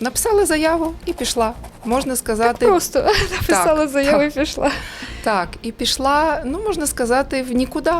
Написала заяву і пішла. Можна сказати, Просто написала заяву і пішла. Так, і пішла, ну можна сказати, в нікуди.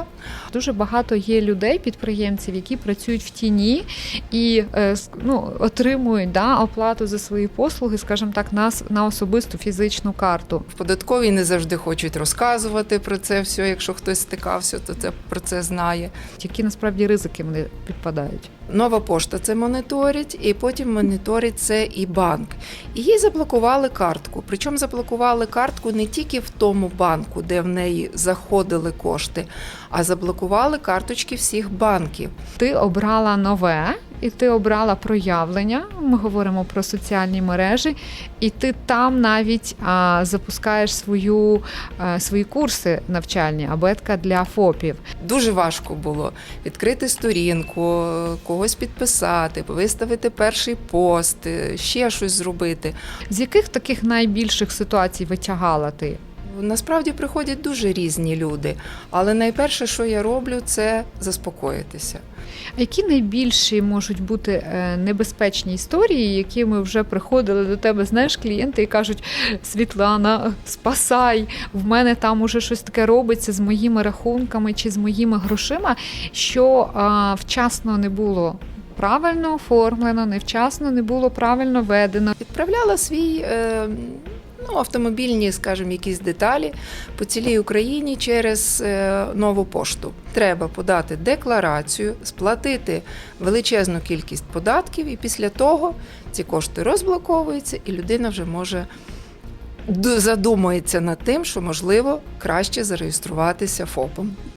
Дуже багато є людей, підприємців, які працюють в тіні і е, ну, отримують да, оплату за свої послуги, скажімо так, на, на особисту фізичну карту. В податковій не завжди хочуть розказувати про це все. Якщо хтось стикався, то це про це знає. Які насправді ризики вони підпадають. Нова пошта це моніторить, і потім моніторить це і банк. І їй заблокували картку. Причому заблокували картку не тільки в тому банку, де в неї заходили кошти, а заблокували карточки всіх банків. Ти обрала нове, і ти обрала проявлення. Ми говоримо про соціальні мережі, і ти там навіть а, запускаєш свою, а, свої курси навчальні, абетка для ФОПів. Дуже важко було відкрити сторінку, когось підписати, виставити перший пост, ще щось зробити. З яких таких найбільших ситуацій витягала ти? Насправді приходять дуже різні люди, але найперше, що я роблю, це заспокоїтися. А які найбільші можуть бути е, небезпечні історії, які ми вже приходили до тебе, знаєш, клієнти і кажуть: Світлана, спасай! В мене там уже щось таке робиться з моїми рахунками чи з моїми грошима, що а, вчасно не було правильно оформлено, невчасно не було правильно ведено. Відправляла свій е, ну, автомобільні, скажімо, якісь деталі по цілій Україні через е, нову пошту. Треба подати декларацію, сплатити величезну кількість податків, і після того ці кошти розблоковуються, і людина вже може. Задумається над тим, що можливо краще зареєструватися ФОПом.